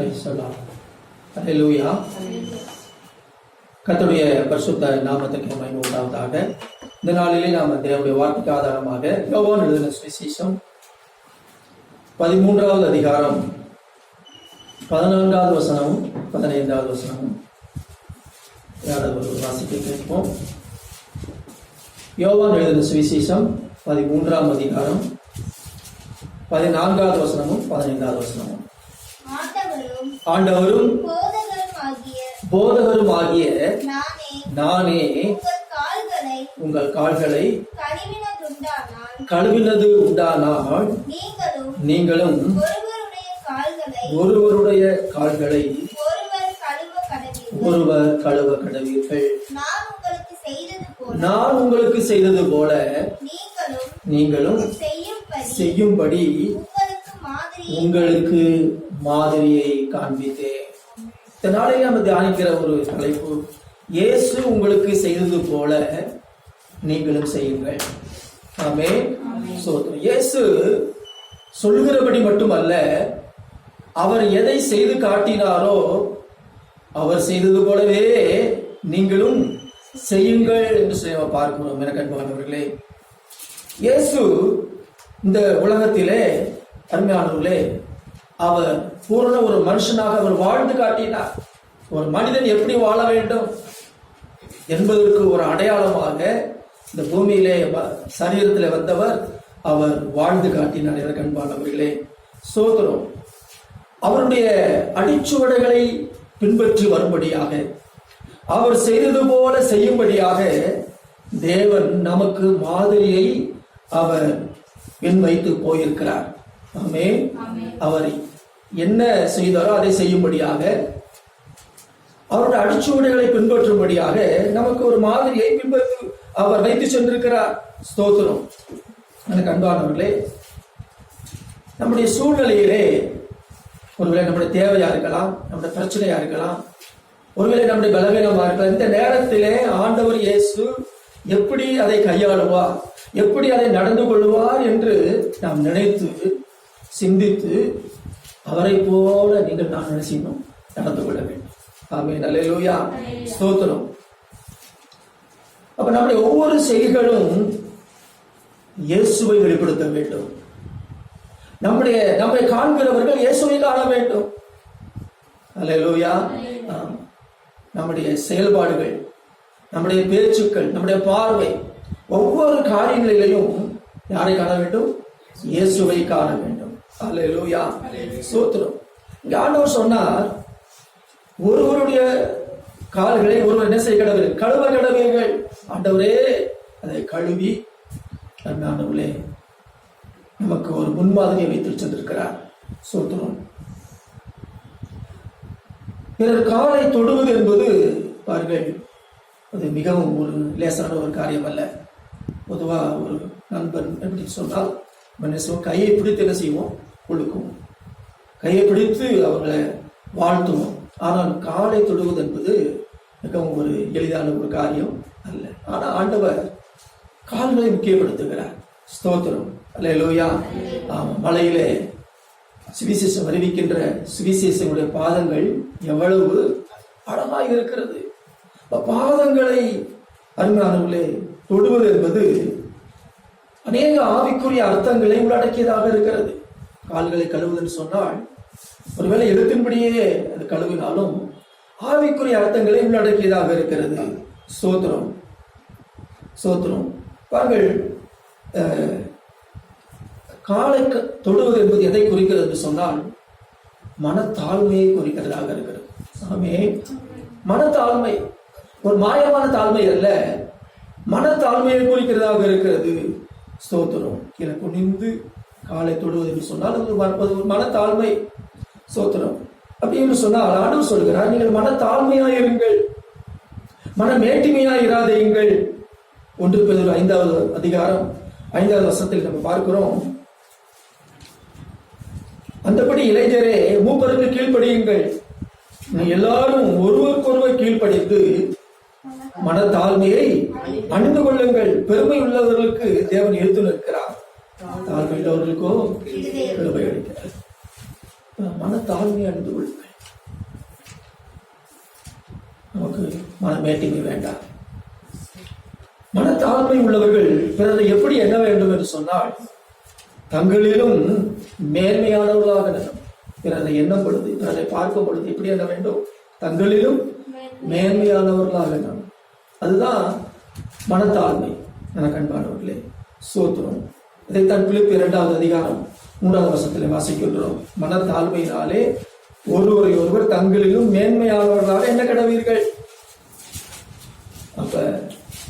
Praise கத்துடைய பரிசுத்த நாமத்துக்கு மகிமை உண்டாவதாக. இந்த நாளிலே நாம் தேவனுடைய வார்த்தைக்கு ஆதாரமாக யோவான் எழுதின சுவிசேஷம் பதிமூன்றாவது அதிகாரம் பதினான்காவது வசனமும் பதினைந்தாவது வசனமும். யாராவது வாசிக்க கேட்போம். யோவான் எழுதின சுவிசேஷம் பதிமூன்றாம் அதிகாரம் பதினான்காவது வசனமும் பதினைந்தாவது வசனமும். ஆண்டவரும் போதகரும் ஆகிய நானே உங்கள் கால்களை கழுவினது உண்டானால் நீங்களும் ஒருவருடைய கால்களை ஒருவர் கழுவ கடவீர்கள். நான் உங்களுக்கு செய்தது போல நீங்களும் செய்யும்படி உங்களுக்கு மாதிரியை உங்களுக்கு காண்பித்தேன். இந்த நாளில் நம்ம தியானிக்கிற ஒரு தலைப்பு இயேசு உங்களுக்கு செய்தது போல நீங்களும் செய்யுங்கள். ஆமே. சோதரம் இயேசு சொல்லுகிறபடி மட்டுமல்ல அவர் எதை செய்து காட்டினாரோ அவர் செய்தது போலவே நீங்களும் செய்யுங்கள் என்று சொல்லி பார்க்கிறோம். என கண்பானவர்களே இயேசு இந்த உலகத்திலே அருமையானவர்களே அவர் பூரண ஒரு மனுஷனாக அவர் வாழ்ந்து காட்டினார். ஒரு மனிதன் எப்படி வாழ வேண்டும் என்பதற்கு ஒரு அடையாளமாக இந்த பூமியிலே சரீரத்திலே வந்தவர் அவர் வாழ்ந்து காட்டினார். என கண்பானவர்களே சோதரம் அவருடைய அடிச்சுவடுகளை பின்பற்றி வரும்படியாக அவர் செய்தது போல செய்யும்படியாக தேவன் நமக்கு மாதிரியை அவர் பின் வைத்து போயிருக்கிறார். ஆமே அவர் என்ன செய்தாரோ அதை செய்யும்படியாக அவருடைய அடிச்சுவடுகளை பின்பற்றும்படியாக நமக்கு ஒரு மாதிரியை பின்பற்று அவர் வைத்து சென்றிருக்கிறார். ஸ்தோத்திரம். எனக்கு அன்பானவர்களே நம்முடைய சூழ்நிலையிலே ஒருவேளை நம்முடைய தேவையா இருக்கலாம் நம்முடைய பிரச்சனையா இருக்கலாம் ஒருவேளை நம்முடைய பலவீனமா இருக்கலாம் இந்த நேரத்திலே ஆண்டவர் இயேசு எப்படி அதை கையாளுவார் எப்படி அதை நடந்து கொள்வார் என்று நாம் நினைத்து சிந்தித்து அவரை போல நீங்கள் நான் நினைச்சிடணும் நடந்து கொள்ள வேண்டும். ஆமே நல்ல ஸ்தோத்திரம். அப்ப நம்முடைய ஒவ்வொரு செயல்களும் இயேசுவை வெளிப்படுத்த வேண்டும். நம்முடைய நம்மை காண்கிறவர்கள் இயேசுவை காண வேண்டும். அல்லேலூயா. ஆம். நம்முடைய செயல்பாடுகள் நம்முடைய பேச்சுக்கள் நம்முடைய பார்வை ஒவ்வொரு காரியங்களிலையும் யாரை காண வேண்டும்? இயேசுவை காண வேண்டும். அல்லேலூயா சோத்திரம். ஆண்டவர் சொன்னார் ஒருவருடைய கால்களை ஒருவர் என்ன செய்ய கடவுள்? கழுவ கடவீர்கள் ஆண்டவரே அதை கழுவி ஆண்டவர்களே நமக்கு ஒரு முன்மாதிரியை வைத்து சென்றிருக்கிறார். சூத்திரம். பிறர் காலை தொடுவது என்பது பாருங்கள் அது மிகவும் ஒரு லேசான ஒரு காரியம் அல்ல பொதுவா ஒரு நண்பன் எப்படி சொன்னால் மனுஷன் கையை பிடித்து என்ன செய்வோம்? கொடுக்கும். கையை பிடித்து அவர்களை வாழ்த்துவோம். ஆனால் காலை தொடுவது என்பது மிகவும் ஒரு எளிதான ஒரு காரியம் அல்ல. ஆனால் ஆண்டவர் கால்களை முக்கியப்படுத்துகிறார். ஸ்தோத்திரம். அல்ல லோயா மலையிலே சுவிசேஷம் அறிவிக்கின்ற சுவிசேஷனுடைய பாதங்கள் எவ்வளவு அழகாக இருக்கிறது. பாதங்களை அருமையானவர்களே தொடுவது என்பது அநேக ஆவிக்குரிய அர்த்தங்களை உள்ளடக்கியதாக இருக்கிறது. கால்களை கழுவுதுன்னு சொன்னால் ஒருவேளை எழுத்தின்படியே அது கழுவினாலும் ஆவிக்குரிய அர்த்தங்களை உள்ளடக்கியதாக இருக்கிறது. சோத்திரம். சோத்திரம். பாருங்கள் காலை தொடுவது என்பது எதை குறிக்கிறது என்று சொன்னால் மனத்தாழ்மையை குறிக்கிறதாக இருக்கிறது. ஆமே மனத்தாழ்மை. ஒரு மாயமான தாழ்மை அல்ல மனத்தாழ்மையை குறிக்கிறதாக இருக்கிறது. ஸ்தோத்திரம். கீழே குனிந்து காலை தொடுவது என்று சொன்னால் அது ஒரு மன- தாழ்மை மனத்தாழ்மை ஸ்தோத்திரம் அப்படின்னு சொன்னால் ஆண்டவர் சொல்கிறார் நீங்கள் மனத்தாழ்மையாய் இருங்கள். மன மேட்டிமையாய் ஒன்று பேர் ஐந்தாவது அதிகாரம் ஐந்தாவது வருஷத்தில் நம்ம பார்க்கிறோம். அந்தபடி இளைஞரே மூப்பருக்கு கீழ்ப்படியுங்கள். எல்லாரும் ஒருவருக்கொருவர் கீழ்ப்படிந்து மனத்தாழ்மையை அணிந்து கொள்ளுங்கள். பெருமை உள்ளவர்களுக்கு தேவன் எழுத்து நிற்கிறார். தாழ்மை உள்ளவர்களுக்கோ பெருமை அளிக்கிறார். மனத்தாழ்மையை அணிந்து கொள்ளுங்கள். நமக்கு மனமேட்டிமை வேண்டாம் மனத்தாழ்மை உள்ளவர்கள் பிறரை எப்படி எண்ண வேண்டும் என்று சொன்னால் தங்களிலும் மேன்மையானவர்களாக பிறரை எண்ணம் பிறரை பார்க்கப்படுது பொழுது எப்படி எண்ண வேண்டும்? தங்களிலும் மேன்மையானவர்களாக நாம் அதுதான் மனத்தாழ்மை எனக்கு அன்பானவர்களே சோத்திரம். இதைத்தான் பிலிப்பு இரண்டாவது அதிகாரம் மூன்றாவது வருஷத்தில் வாசிக்கின்றோம். மனத்தாழ்மையினாலே ஒருவரை ஒருவர் தங்களிலும் மேன்மையானவர்களாக என்ன கடவீர்கள்? அப்ப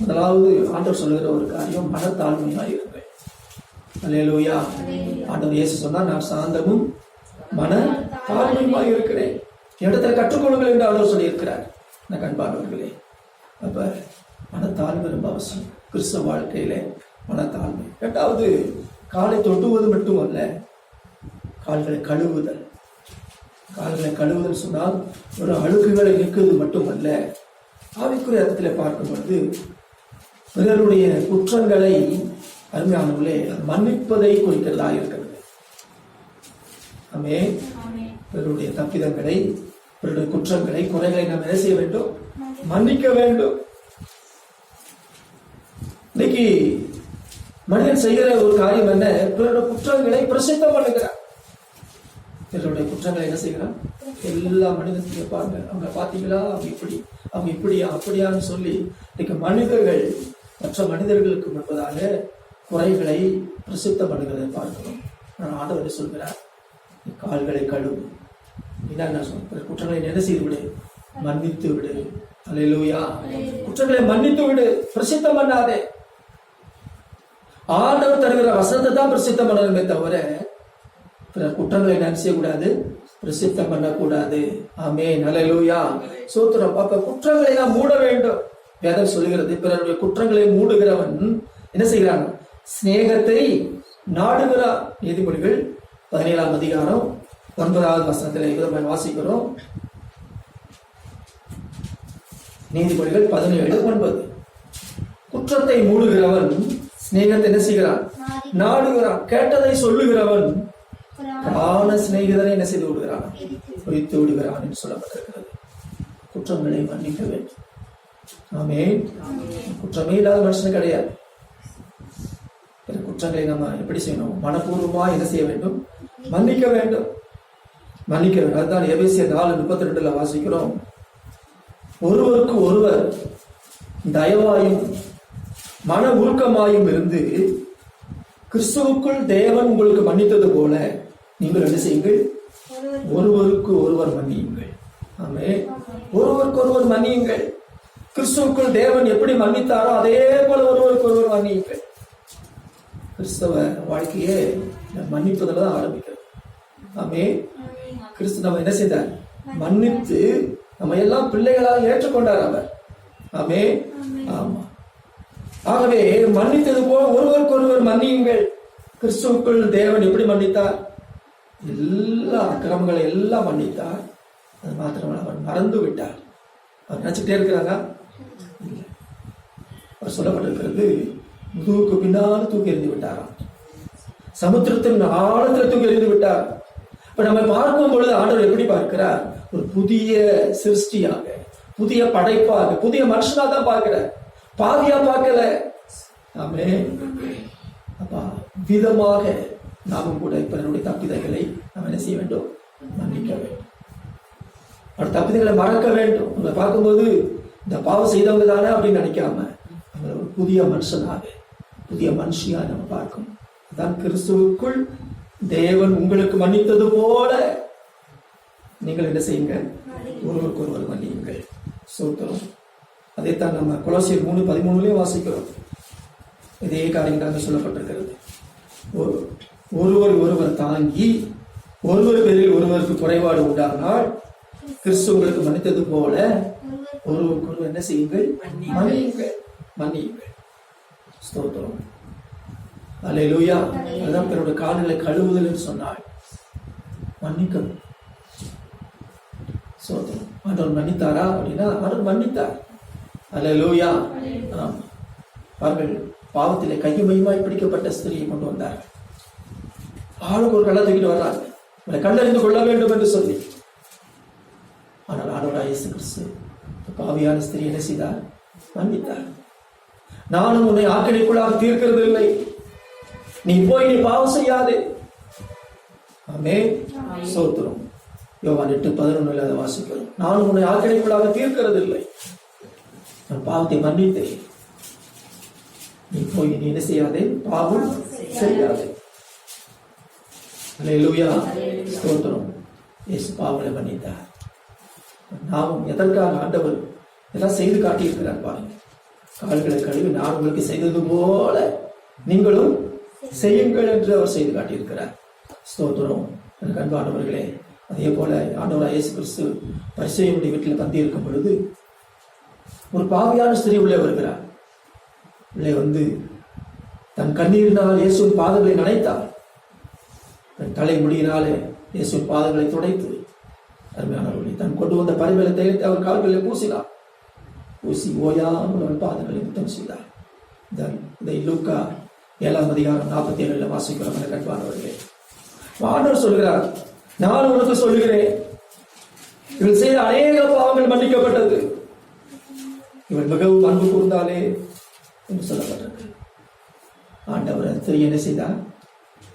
முதலாவது ஆண்டவர் சொல்லுகிற ஒரு காரியம் மனத்தாழ்மையாக இருங்கள். அல்லேலூயா. ஆண்டவர் இயேசு சொன்னா நான் சாந்தமும் மன தாழ்மையுமாய் இருக்கிறேன். இடத்துல கற்றுக்கொள்ளுங்கள் என்று ஆண்டவர் சொல்லியிருக்கிறார். நான் கண்பானவர்களே அப்ப மனத்தாழ்மை ரொம்ப அவசியம். கிறிஸ்தவ வாழ்க்கையில மனத்தாழ்மை இரண்டாவது காலை தொட்டுவது மட்டுமல்ல கால்களை கழுவுதல். கால்களை கழுவுதல் சொன்னால் ஒரு அழுக்குகளை நீக்குவது மட்டுமல்ல. ஆவிக்குரிய அர்த்தத்தில் பார்க்கும் பொழுது பிறருடைய குற்றங்களை அருமையானவர்களே மன்னிப்பதை குறிக்கிறதா இருக்கிறது. ஆமே பிறருடைய தப்பிதங்களை பிறருடைய குற்றங்களை குறைகளை நாம் என்ன செய்ய வேண்டும்? மன்னிக்க வேண்டும். இன்னைக்கு மனிதன் செய்கிற ஒரு காரியம் என்ன? பிறருடைய குற்றங்களை பிரசித்தம் பண்ணுகிறார். பிறருடைய குற்றங்களை என்ன செய்கிறான் எல்லா மனிதன் கேட்பாங்க அவங்க பாத்தீங்களா அவங்க இப்படி அவங்க இப்படியா அப்படியான்னு சொல்லி இன்னைக்கு மனிதர்கள் மற்ற மனிதர்களுக்கு முன்பதாக குறைகளை பிரசித்தம் பண்ணுகிறதை பார்க்கிறோம். நான் ஆண்டவரை சொல்கிறார்? கால்களை கழுவு. என்ன சொல்ற குற்றங்களை என்ன செய்து விடு? மன்னித்து விடு. அலையிலூயா குற்றங்களை மன்னித்து விடு. பிரசித்தம் பண்ணாதே ஆண்டவர் தருகிற வசனத்தை தான் பிரசித்தம் பண்ணணுமே தவிர பிற குற்றங்களை என்ன செய்யக்கூடாது. பிரசித்தம் பண்ணக்கூடாது ஆமே நல்லலூயா சூத்திரம். அப்ப குற்றங்களை நாம் மூட வேண்டும். வேதம் சொல்லுகிறது பிறருடைய குற்றங்களை மூடுகிறவன் என்ன செய்கிறான்? சிநேகத்தை நாடுகிறார் நீதிமொழிகள் பதினேழாம் அதிகாரம் ஒன்பதாவது வசனத்தில் இதை வாசிக்கிறோம். நீதிமொழிகள் பதினேழு ஒன்பது. குற்றத்தை மூடுகிறவன் சிநேகத்தை என்ன செய்கிறான்? நாடுகிறான். கேட்டதை சொல்லுகிறவன் பிராண சிநேகிதனை என்ன செய்து விடுகிறான்? வைத்து விடுகிறான். என்று சொல்லப்பட்டிருக்கிறது. குற்றங்களை மன்னிக்க வேண்டும். ஆமே குற்றமே இல்லாத மனுஷன் கிடையாது. குற்றங்களை நம்ம எப்படி செய்யணும்? மனப்பூர்வமா என்ன செய்ய வேண்டும்? மன்னிக்க வேண்டும். மன்னிக்க வேண்டும். அதுதான் எபேசிய நாலு முப்பத்தி ரெண்டுல வாசிக்கிறோம். ஒருவருக்கு ஒருவர் தயவாயும் மன உருக்கமாயும் இருந்து கிறிஸ்துவுக்குள் தேவன் உங்களுக்கு மன்னித்தது போல நீங்கள் என்ன செய்யுங்கள்? ஒருவருக்கு ஒருவர் மன்னியுங்கள். ஆமே ஒருவருக்கு ஒருவர் மன்னியுங்கள். கிறிஸ்துவுக்குள் தேவன் எப்படி மன்னித்தாரோ அதே போல ஒருவருக்கு ஒருவர் மன்னியுங்கள். கிறிஸ்தவ வாழ்க்கையே மன்னிப்பதில் தான் ஆரம்பிக்கிறது. ஆமே கிறிஸ்து நம்ம என்ன செய்தார்? மன்னித்து நம்ம எல்லாம் பிள்ளைகளாக ஏற்றுக்கொண்டார் அவர். ஆமே ஆமா. ஆகவே மன்னித்தது போல் ஒருவருக்கு ஒருவர் மன்னியுங்கள். கிறிஸ்துவுக்குள் தேவன் எப்படி மன்னித்தார். எல்லா அக்கிரமங்களை எல்லாம் மன்னித்தார். அது மாத்திரமல்ல அவர் மறந்து விட்டார் அவர் நினைச்சுட்டே இருக்கிறாரா? இல்லை. அவர் சொல்லப்பட்டிருக்கிறது முதுகுக்கு பின்னால் தூக்கி எறிந்து விட்டாராம். சமுத்திரத்தின் ஆழத்தில் தூக்கி எறிந்து விட்டார். இப்ப நம்ம பார்க்கும் பொழுது ஆண்டவர் எப்படி பார்க்கிறார்? ஒரு புதிய சிருஷ்டியாக புதிய படைப்பாக புதிய மனுஷனா தான் பார்க்கிறார். பாவியா பார்க்கல. ஆமே அப்பா விதமாக நாமும் கூட பிறருடைய தப்பிதைகளை நாம் என்ன செய்ய வேண்டும்? மன்னிக்க வேண்டும். அவர் தப்பிதைகளை மறக்க வேண்டும். அதை பார்க்கும்போது இந்த பாவம் செய்தவங்க தானே அப்படின்னு நினைக்காம அவங்களை ஒரு புதிய மனுஷனாக புதிய மனுஷியா நம்ம பார்க்கணும். அதான் கிறிஸ்துவுக்குள் தேவன் உங்களுக்கு மன்னித்தது போல நீங்கள் என்ன செய்யுங்க ஒருவருக்கு ஒருவர் மன்னியுங்கள். சோத்திரம். அதைத்தான் நம்ம குலசியர் மூணு பதிமூணுலேயே வாசிக்கிறோம். இதே காரியம் சொல்லப்பட்டிருக்கிறது. ஒரு- ஒருவர் ஒருவர் தாங்கி ஒருவர் பேரில் ஒருவருக்கு குறைபாடு உண்டானால் கிறிஸ்து உங்களுக்கு மன்னித்தது போல ஒருவருக்கு ஒருவர் என்ன செய்யுங்கள்? மன்னியுங்கள். மன்னியுங்கள். ஸ்தோத்திரம். அல்லேலூயா அதான் பிறருடைய கால்களை கழுவுதல் என்று சொன்னாள் மன்னிக்கணும். ஸ்தோத்திரம் ஆண்டவர் மன்னித்தாரா அப்படின்னா ஆண்டவர் மன்னித்தார். அல்லேலூயா ஆம். பாருங்கள் பாவத்திலே கையுமையுமாய் பிடிக்கப்பட்ட ஸ்திரியை கொண்டு வந்தார்கள் ஆளுக்கு ஒரு கள்ள தூக்கிட்டு வர்றாங்க. இவரை கண்டறிந்து கொள்ள வேண்டும் என்று சொல்லி. ஆனால் ஆண்டவராக இயேசு கிறிஸ்து பாவியான ஸ்திரீ என்ன செய்தார்? மன்னித்தார். நானும் உன்னை ஆக்கினைக்குள்ளாக தீர்க்கிறது இல்லை நீ போய் நீ பாவம் செய்யாதே. ஆமே சோத்திரம். யோவான் எட்டு பதினொன்றில் அதை வாசிக்கிறோம். நானும் உன்னை ஆக்கினைக்குள்ளாக தீர்க்கிறது இல்லை நான் பாவத்தை மன்னித்தேன். நீ போய் நீ என்ன செய்யாதே? பாவம் செய்யாதே. லூயா ஸ்தோத்திரம். இயேசு பாவங்களை மன்னித்தார். நாமும் எதற்காக ஆண்டவர் எல்லாம் செய்து காட்டியிருக்கிறார் பாருங்க. கால்களை கழுவி நான் உங்களுக்கு செய்தது போல நீங்களும் செய்யுங்கள் என்று அவர் செய்து காட்டியிருக்கிறார். ஸ்தோத்திரம். எனக்கு அன்பானவர்களே அதே போல ஆண்டவராக இயேசு கிறிஸ்து பரிசெய்யுடைய வீட்டில் தந்தி இருக்கும் பொழுது ஒரு பாவியான ஸ்திரீ உள்ளே வருகிறார். உள்ளே வந்து தன் கண்ணீரினால் இயேசுவின் பாதங்களை நனைத்தார். தன் தலை முடியினாலே இயேசுவின் பாதங்களை துடைத்து அருமையானவர்களை தன் கொண்டு வந்த பரிமலை தைலத்தை அவர் கால்களில் பூசினார். பூசி ஓயாமல் அவன் பாதங்களை முத்தம் செய்தார். இந்த- இதை லூக்கா ஏழாம் அதிகாரம் நாற்பத்தி ஏழுல வாசிக்கிறோம் என கண்பானவர்களே. வானவர் சொல்கிறார் நான் உனக்கு சொல்கிறேன் இவள் செய்த அநேக பாவங்கள் மன்னிக்கப்பட்டது. இவள் மிகவும் அன்பு கூர்ந்தாலே என்று சொல்லப்பட்டிருக்கு. ஆண்டவர் ஸ்திரீ என்ன செய்தார்?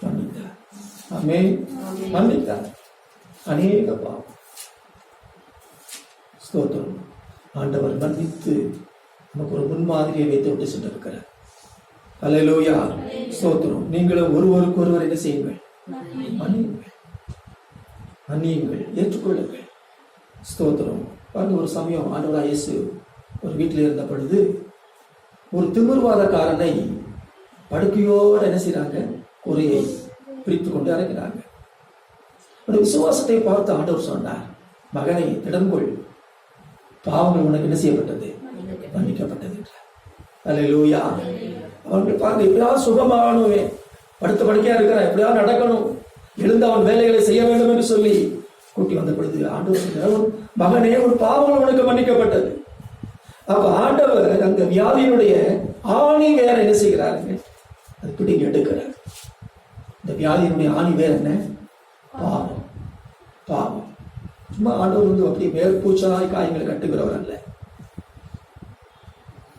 மன்னித்தார். ஆமே மன்னித்தார். அநேக பாவம். ஸ்தோத்திரம். ஆண்டவர் மன்னித்து நமக்கு ஒரு முன்மாதிரியை வைத்து விட்டு சென்றிருக்கிறார். அல்லேலூயா ஸ்தோத்திரம். நீங்களும் ஒருவருக்கு ஒருவர் என்ன செய்யுங்கள்? மன்னியுங்கள். மன்னியுங்கள் ஏற்றுக்கொள்ளுங்கள். ஸ்தோத்திரம். பாருங்க ஒரு சமயம் ஆண்டவராக இயேசு ஒரு வீட்டில் இருந்த பொழுது ஒரு திமிர்வாதக்காரனை படுக்கையோடு என்ன செய்கிறாங்க குறையை பிரித்து கொண்டு இறங்கினாங்க ஒரு விசுவாசத்தை பார்த்து ஆண்டவர் சொன்னார் மகனை திடங்கொள் பாவங்கள் உனக்கு என்ன செய்யப்பட்டது? மன்னிக்கப்பட்டது. அல்ல லூயா அவனுக்கு பாருங்க எப்படியாவது சுகமாகணுமே படுத்த படுக்கையா இருக்கிறான் எப்படியாவது நடக்கணும். எழுந்து அவன் வேலைகளை செய்ய வேண்டும் என்று சொல்லி கூட்டி வந்த பொழுது ஆண்டவர் மகனே ஒரு பாவம் உனக்கு மன்னிக்கப்பட்டது. அப்ப ஆண்டவர் அந்த வியாதியினுடைய ஆணி வேற என்ன செய்கிறாருங்க அது பிடிங்க எடுக்கிறார். இந்த வியாதியினுடைய ஆணி வேற என்ன? பாவம். பாவம். சும்மா ஆண்டவர் வந்து அப்படி மேற்பூச்சாய் காயங்களை கட்டுகிறவர் அல்ல.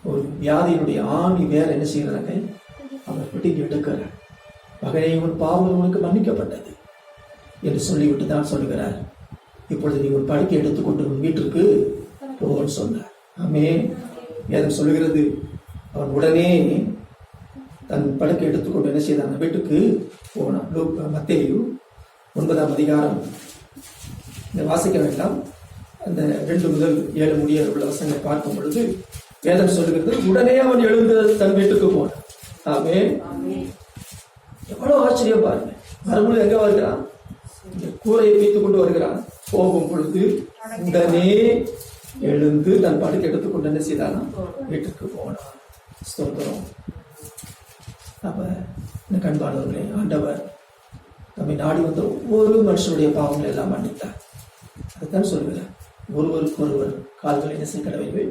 ஒரு வியாதியினுடைய ஆணி வேற என்ன செய்கிறாங்க? அவர் பிடிங்க எடுக்கிறார். மகனே உன் பாவம் உனக்கு மன்னிக்கப்பட்டது என்று சொல்லிவிட்டு தான் சொல்லுகிறார். இப்பொழுது நீ ஒரு படுக்கை எடுத்துக்கொண்டு உன் வீட்டிற்கு போன்னு சொன்னார். ஆமே வேதம் சொல்லுகிறது அவன் உடனே தன் படுக்கை எடுத்துக்கொண்டு என்ன செய்தான்? அந்த வீட்டுக்கு போனான். மத்தேயு ஒன்பதாம் அதிகாரம். இந்த வாசிக்க வேண்டாம். அந்த ரெண்டு முதல் ஏழு முடிய உள்ள வசங்களை பார்க்கும் பொழுது வேதம் சொல்லுகிறது உடனே அவன் எழுந்து தன் வீட்டுக்கு போனான். ஆமே எவ்வளவு ஆச்சரியம் பாருங்க. மறுபடியும் எங்க வருகிறான்? இந்த கூரையை வைத்துக் கொண்டு வருகிறான். போகும் பொழுது உடனே எழுந்து தன் படுக்கை எடுத்துக்கொண்டு என்ன செய்தானா? வீட்டுக்கு போனான். ஸ்தோத்திரம். அப்ப இந்த கண்பாளர்களே ஆண்டவர் நம்மை நாடி வந்த ஒவ்வொரு மனுஷனுடைய பாவங்களை எல்லாம் மன்னித்தார். அதுதான் சொல்கிறார் ஒருவருக்கு ஒருவர் கால்களை என்ன செய்ய கடவைகள்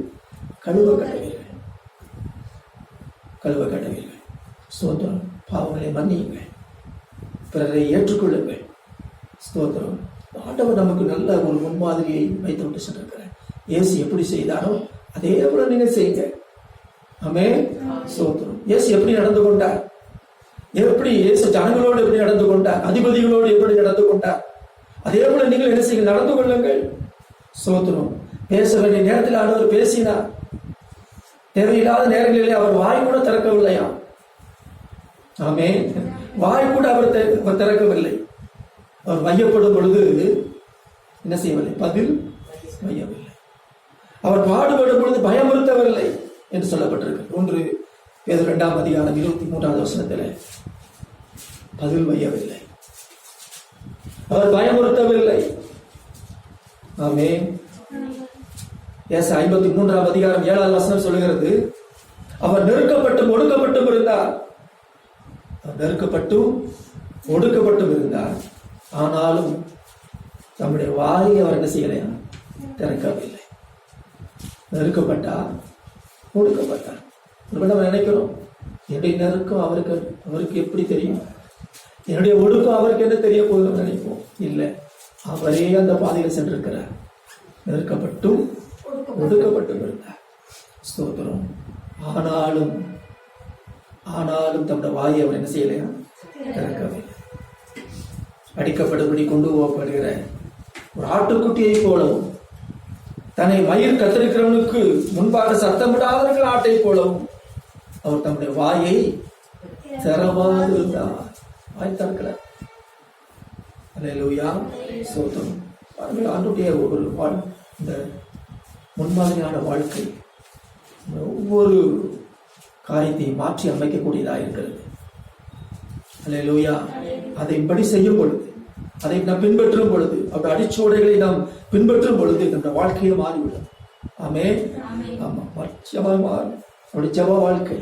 கழுவ கடவைகள். கழுவ கடவைகள். சோதனம் பாவங்களை மன்னியுங்கள். பிறரை ஏற்றுக்கொள்ளுங்கள். ஸ்தோத்திரம். ஆண்டவர் நமக்கு நல்ல ஒரு முன்மாதிரியை வைத்து விட்டு சென்றிருக்கிறார். இயேசு எப்படி செய்தாரோ அதே போல நீங்க செய்யுங்க. ஆமே ஸ்தோத்திரம். இயேசு எப்படி நடந்து கொண்டார்? எப்படி இயேசு ஜனங்களோடு எப்படி நடந்து கொண்டார்? அதிபதிகளோடு எப்படி நடந்து கொண்டார்? அதே போல நீங்கள் என்ன செய்யுங்க நடந்து கொள்ளுங்கள். சோத்திரம் பேச வேண்டிய நேரத்தில் ஆண்டவர் பேசினார். தேவையில்லாத நேரங்களிலே அவர் வாய் கூட திறக்கவில்லையாம். ஆமே வாய் கூட அவர் திறக்கவில்லை. அவர் வையப்படும் பொழுது என்ன செய்யவில்லை? பதில் வையவில்லை. அவர் பாடுபடும் பொழுது பயமுறுத்தவில்லை என்று சொல்லப்பட்டிருக்கு ஒன்று ஏதோ இரண்டாம் அதிகாரம் இருபத்தி மூன்றாவது வருஷத்தில் பதில் வையவில்லை. அவர் பயமுறுத்தவில்லை. ஆமே எஸ் ஐம்பத்தி மூன்றாம் அதிகாரம் ஏழாவது வசனம் சொல்லுகிறது அவர் நெருக்கப்பட்டும் ஒடுக்கப்பட்டும் இருந்தார். நெருக்கப்பட்டும் ஒடுக்கப்பட்டும் இருந்தார் ஆனாலும் தம்முடைய வாயை அவர் என்ன செய்யலையா திறக்கவில்லை. நெருக்கப்பட்டார் ஒடுக்கப்பட்டார். ஒருவேளை நம்ம நினைக்கிறோம் என்னுடைய நெருக்கம் அவருக்கு அவருக்கு எப்படி தெரியும்? என்னுடைய ஒடுக்கம் அவருக்கு என்ன தெரிய போதும் நினைப்போம்? இல்லை. அவரே அந்த பாதையில் சென்றிருக்கிறார். நெருக்கப்பட்டும் ஒடுக்கப்பட்டும் இருந்தார். ஸ்தோத்திரம். ஆனாலும் ஆனாலும் தம்முடைய வாயை அவர் என்ன செய்யலையா திறக்கவில்லை. அடிக்கப்படும்படி கொண்டு போகப்படுகிற ஒரு ஆட்டுக்குட்டியை போலவும் தன்னை மயிர் கத்திருக்கிறவனுக்கு முன்பாக சத்தமிடாதவர்கள் ஆட்டை போலவும் அவர் தம்முடைய வாயை திறவாது இருந்தார். வாய் திறக்கல. அலையலூயா சோத்தம். பாருங்க ஒரு வாழ் இந்த முன்மாதிரியான வாழ்க்கை ஒவ்வொரு காரியத்தையும் மாற்றி அமைக்கக்கூடியதாக இருக்கிறது. அல்லேலூயா. அதை இப்படி செய்யும் பொழுது அதை நாம் பின்பற்றும் பொழுது அவருடைய அடிச்சுவடைகளை நாம் பின்பற்றும் பொழுது நம்முடைய வாழ்க்கையை மாறிவிடும். ஆமே ஆமா அவருடைய ஜப வாழ்க்கை.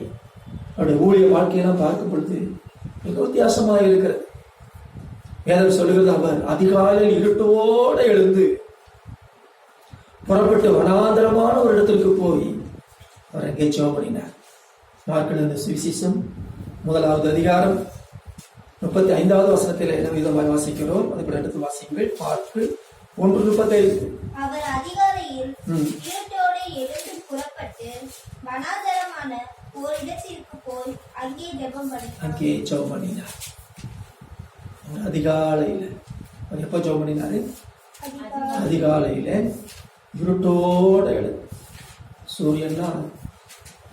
அவருடைய ஊழிய வாழ்க்கையெல்லாம் பார்க்கும் பொழுது மிக வித்தியாசமாக இருக்கிறது. வேதம் சொல்லுகிறது அவர் அதிகாலையில் இருட்டோடு எழுந்து புறப்பட்டு வனாந்தரமான ஒரு இடத்திற்கு போய் அவர் அங்கே ஜெபம் பண்ணினார். மார்க்கெட் சுவிசேஷம் முதலாவது அதிகாரம் முப்பத்தி ஐந்தாவது வசனத்தில் என்ன விதமாய் வாசிக்கிறோம். அது கூட எடுத்து வாசிங்கள் பார்க்கு ஒன்று முப்பத்தைந்து அவர் அதிகாலையில். இருட்டோடு எழுந்து புறப்பட்டு வனாந்தரமான ஓர் இடத்திற்கு போய் அங்கே ஜெபம் பண்ணினார். அங்கே ஜெபம் பண்ணினார். அதிகாலையில். அவர் எப்போ ஜெபம் பண்ணினாரு? அதிகாலை. அதிகாலையில. இருட்டோட எழுது சூரியன்லாம்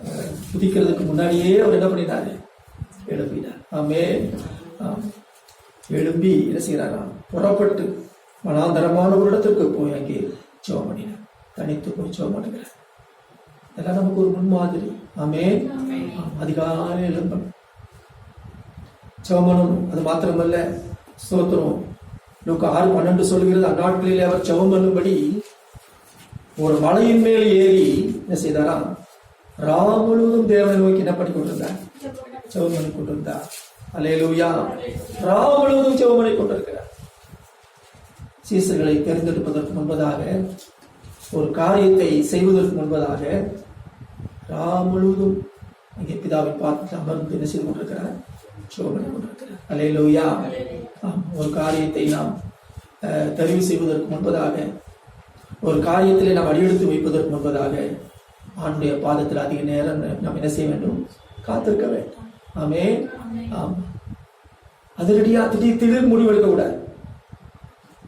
அஹ், உதிக்கிறதுக்கு முன்னாடியே அவர் என்ன பண்ணினாரு எழுப்பினார் ஆமே. எழும்பி என்ன செய்யறாராம் புறப்பட்டு மனாந்தரமான ஒரு இடத்திற்கு போய் அங்கே ஜெபம் பண்ணினார். தனித்து போய் ஜெபம் பண்ணுகிறார் இதெல்லாம் நமக்கு ஒரு முன்மாதிரி. ஆமே அதிகாலை எழும்பணும். பண்ணணும். அது மாத்திரமல்ல ஸ்தோத்திரம். லூக்கா ஆறு பன்னெண்டு சொல்கிறது அந்நாட்களிலே அவர் ஜெபம் பண்ணும்படி ஒரு மலையின் மேல் ஏறி என்ன செய்தாராம்? ராம் முழுவதும் தேவனை நோக்கி என்ன பண்ணி கொண்டிருந்தா. ஜெபம் பண்ணி கொண்டிருந்தார் அலையலூயா ராம் முழுவதும் ஜெபம் பண்ணி கொண்டிருக்கிறார். சீசர்களை தேர்ந்தெடுப்பதற்கு முன்பதாக ஒரு காரியத்தை செய்வதற்கு முன்பதாக ராம் முழுவதும் அங்கே பிதாவை பார்த்து அமர்ந்து என்ன செய்து கொண்டிருக்கிறார்? ஜெபம் கொண்டிருக்கிறார். அலையலூயா ஒரு காரியத்தை நாம் தெரிவு செய்வதற்கு முன்பதாக ஒரு காரியத்திலே நாம் அடியெடுத்து வைப்பதற்கு முன்பதாக ஆண்டுடைய பாதத்தில் அதிக நேரம் நாம் என்ன செய்ய வேண்டும்? காத்திருக்க வேண்டும். ஆமே ஆம். அதிரடியா திடீர் திடீர் முடிவெடுக்க கூடாது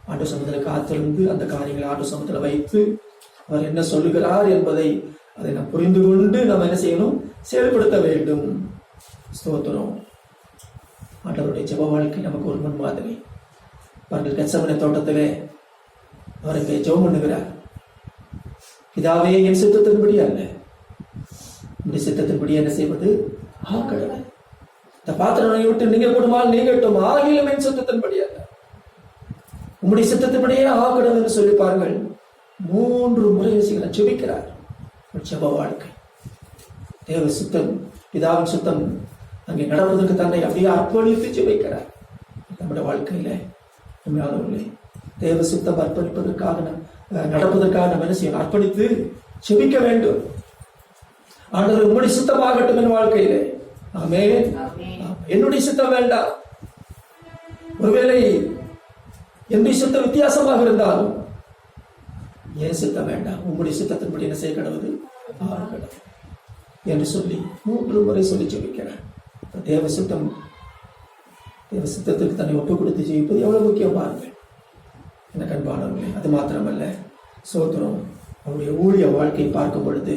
ஆண்டு சமூகத்தில் காத்திருந்து அந்த காரியங்களை ஆண்டு சமத்தில் வைத்து அவர் என்ன சொல்லுகிறார் என்பதை அதை நாம் புரிந்து கொண்டு நம்ம என்ன செய்யணும்? செயல்படுத்த வேண்டும். ஸ்தோத்திரம். ஆண்டவருடைய ஜெப வாழ்க்கை நமக்கு ஒரு முன்மாதிரி. பாருங்கள் கச்சமனை தோட்டத்திலே அவர் ஜெபம் பண்ணுகிறார். பிதாவே என் சித்தத்தின்படி அல்ல. உடைய சித்தத்தின்படி என்ன செய்வது? ஆ ஆக்கடலை இந்த பாத்திரனை விட்டு நீங்கள் கூடுமால் நீங்கட்டும் ஆகிலும் என் சித்தத்தின்படி அல்ல. உம்முடைய சித்தத்தின்படியே ஆகணும் என்று சொல்லி பாருங்கள். மூன்று முறை செய்கிறார்? ஜெபிக்கிறார். ஒரு வாழ்க்கை. தேவ சுத்தம் பிதாவின் சுத்தம் அங்கே நடப்பதற்கு தன்னை அப்படியே அர்ப்பணித்து ஜெபிக்கிறார். நம்முடைய வாழ்க்கையில உண்மையானவர்களே தேவ சுத்தம் அர்ப்பணிப்பதற்காக நம், நடப்பதற்காக நம்ம என்ன செய்யணும் அர்ப்பணித்து ஜெபிக்க வேண்டும். ஆண்டவர் உம்முடைய சுத்தமாகட்டும் என் வாழ்க்கையிலே. ஆமே என்னுடைய சுத்தம் வேண்டாம். ஒருவேளை என்னுடைய சுத்தம் வித்தியாசமாக இருந்தாலும் என் சித்தம் வேண்டாம். உம்முடைய சித்தத்தின்படி என்ன செய்ய கடவுது? ஆறு கடவுள். என்று சொல்லி மூன்று முறை சொல்லி ஜெபிக்கிறேன். தேவ சித்தம் தேவ சித்தத்துக்கு தன்னை ஒப்பு கொடுத்து ஜெயிப்பது எவ்வளவு முக்கியம் பாருங்கள். எனக்கு அன்பானவர்களே அது மாத்திரமல்ல சோத்திரம் அவருடைய ஊழிய வாழ்க்கையை பார்க்கும் பொழுது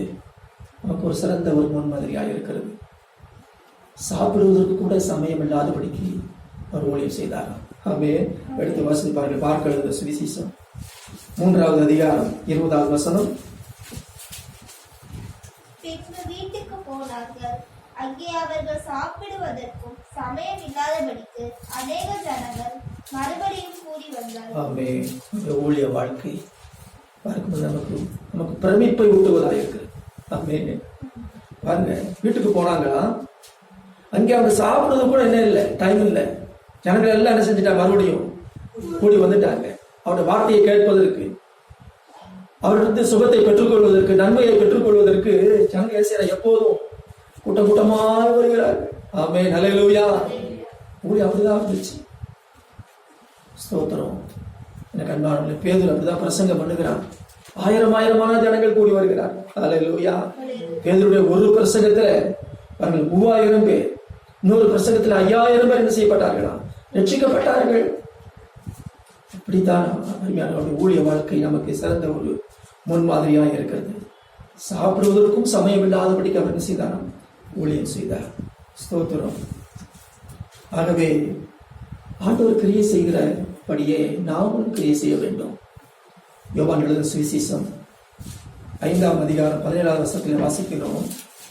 நமக்கு ஒரு சிறந்த ஒரு முன்மாதிரியாக இருக்கிறது. சாப்பிடுவதற்கு கூட சமயம் இல்லாதபடிக்கு அவர் ஊழியம் செய்தார். ஆமே எடுத்து வசதி பாருங்கள் பார்க்க எழுத சுவிசேஷம். மூன்றாவது அதிகாரம் இருபதாவது வசனம். வீட்டுக்கு போனார்கள். அங்கே அவர்கள் சாப்பிடுவதற்கும் சமயம் இல்லாதபடிக்கு அநேக ஜனங்கள் மறுபடியும் கூடி ஆமே இந்த ஊழிய வாழ்க்கை பார்க்கும்போது நமக்கு நமக்கு பிரமிப்பை ஊட்டுவதாக இருக்கு ஆமே பாருங்க வீட்டுக்கு போனாங்களா அங்கே அவங்க சாப்பிடுறது கூட என்ன இல்லை டைம் இல்லை. ஜனங்கள் எல்லாம் என்ன செஞ்சுட்டாங்க மறுபடியும் கூடி வந்துட்டாங்க. அவருடைய வார்த்தையை கேட்பதற்கு அவரிடத்து சுகத்தை பெற்றுக்கொள்வதற்கு நன்மையை பெற்றுக்கொள்வதற்கு ஜனங்க என்ன எப்போதும் கூட்டம் கூட்டமாக வருகிறார் ஆமே நல்லூயா ஊழி அப்படிதான் இருந்துச்சு. ஸ்தோத்திரம். எனக்கு அன்பானவர்களே பேதுரு அப்படிதான் பிரசங்கம் பண்ணுகிறான். ஆயிரம் ஆயிரமான ஜனங்கள் கூடி வருகிறார். அல்லேலூயா பேதருடைய ஒரு பிரசங்கத்துல அவர்கள் மூவாயிரம் பேர் இன்னொரு பிரசங்கத்துல ஐயாயிரம் பேர் என்ன செய்யப்பட்டார்களாம் ரட்சிக்கப்பட்டார்கள். இப்படித்தான் அருமையான ஊழிய வாழ்க்கை நமக்கு சிறந்த ஒரு முன்மாதிரியாக இருக்கிறது. சாப்பிடுவதற்கும் சமயம் இல்லாதபடிக்கு அவர் என்ன செய்தாராம் ஊழியம் செய்தார். ஸ்தோத்திரம். ஆகவே ஆண்டவர் கிரியை செய்கிறபடியே நாமும் கிரியை செய்ய வேண்டும். யோவான் எழுதின சுவிசேஷம் ஐந்தாம் அதிகாரம் பதினேழாவது வசனத்தில் வாசிக்கிறோம்.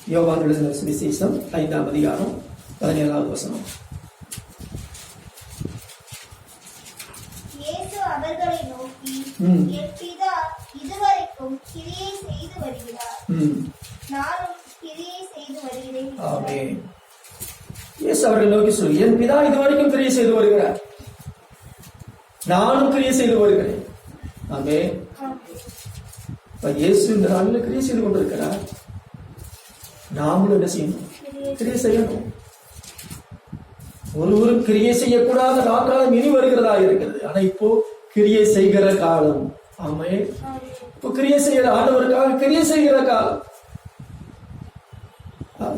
யோவான் எழுதின சுவிசேஷம் ஐந்தாம் அதிகாரம் பதினேழாவது வசனம். அவர்களை நோக்கி ம். என் பிதா இதுவரைக்கும் கிரியை செய்து வருகிறார். ம். நானும் கிரியை செய்து வருகிறேன். ஆமே இயேசு அவர்கள் நோக்கி சொல்லு என் பிதா இதுவரைக்கும் கிரியை செய்து வருகிறார். நானும் கிரியை செய்து வருகிறேன் ஆமே. இயேசு இந்த நாளில் கிரியை செய்து கொண்டிருக்கிறார். நாமளும் என்ன செய்யணும்? கிரியை செய்யணும். ஒருவரும் கிரியை செய்யக்கூடாத நாட்காலம் இனி வருகிறதா இருக்கிறது. ஆனா இப்போ கிரியை செய்கிற காலம். ஆமே. இப்போ கிரியை செய்கிற ஆண்டவருக்காக கிரியை செய்கிற காலம்.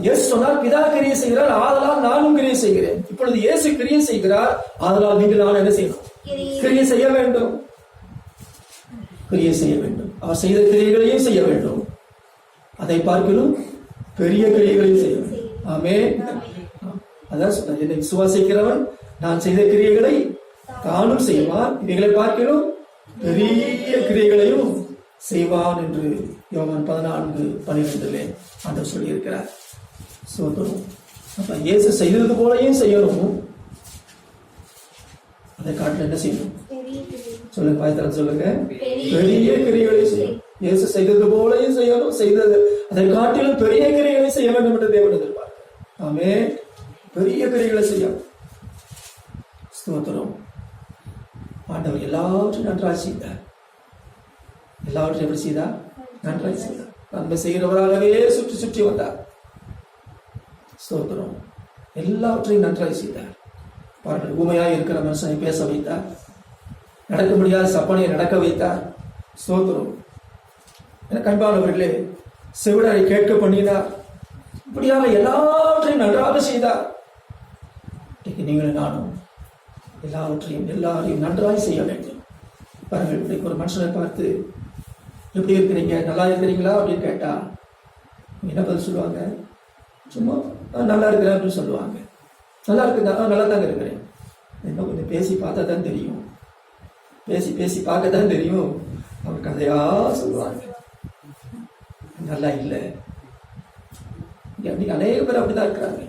இயேசு சொன்னார் பிதா கிரியை செய்கிறார் ஆதலால் நானும் கிரியை செய்கிறேன். இப்பொழுது இயேசு கிரியை செய்கிறார் ஆதலால் நீங்கள் நான் என்ன செய்யணும்? கிரியை செய்ய வேண்டும். கிரியை செய்ய வேண்டும். அவர் செய்த கிரியைகளையும் செய்ய வேண்டும். அதை பார்க்கணும். பெரிய கிரியைகளையும் செய்ய வேண்டும். ஆமே அதான் சொன்னார். என்னை விசுவாசிக்கிறவன் நான் செய்த கிரியைகளை தானும் செய்வான். இவைகளை பார்க்கணும். பெரிய கிரியைகளையும் செய்வான் என்று யோகன் பதினான்கு பன்னிரெண்டுல ஆண்டவர் சொல்லியிருக்கிறார். சோதரும் அப்ப இயேசு செய்தது போலயும் செய்யணும். அதை காட்டில் என்ன செய்யணும். சொல்லுங்க பாய்த்தரம் சொல்லுங்க. பெரிய கிரிகளை செய்யும் இயேசு செய்தது போலயும் செய்யணும் செய்தது. அதை காட்டிலும் பெரிய கிரிகளை செய்ய வேண்டும் என்று தேவன் எதிர்பார்க்கிறார். ஆமே பெரிய கிரிகளை செய்யணும். ஸ்தோத்திரம். ஆண்டவர் எல்லாவற்றையும் நன்றாய் செய்தார். எல்லாவற்றையும் எப்படி செய்தார்? நன்றாய் செய்தார். நன்மை செய்கிறவராகவே சுற்றி சுற்றி வந்தார். ஸ்தோத்திரம். எல்லாவற்றையும் நன்றாய் செய்தார். பாருங்கள் ஊமையாக இருக்கிற மனுஷனை பேச வைத்தார் நடக்க முடியாத சப்பனையை நடக்க வைத்தார் ஸ்தோத்திரம். எனக்கு செவிடரை கேட்க பண்ணினார் இப்படியாக எல்லாவற்றையும் நன்றாக செய்தார் இன்றைக்கு நீங்களும் நானும் எல்லாவற்றையும் எல்லாரையும் நன்றாய் செய்ய வேண்டும். பாருங்கள் இன்றைக்கு ஒரு மனுஷனை பார்த்து எப்படி இருக்கிறீங்க? நல்லா இருக்கிறீங்களா? அப்படின்னு கேட்டா என்ன பதில் சொல்லுவாங்க? சும்மா நல்லா இருக்கிறேன் அப்படின்னு சொல்லுவாங்க. நல்லா இருக்குதா நல்லா தாங்க இருக்கிறேன். என்ன கொஞ்சம் பேசி பார்த்தா தான் தெரியும். பேசி பேசி பார்க்க தான் தெரியும். அவர் கதையா சொல்லுவாங்க நல்லா இல்லை. இங்க அநேக பேர் அப்படிதான் இருக்கிறாங்க.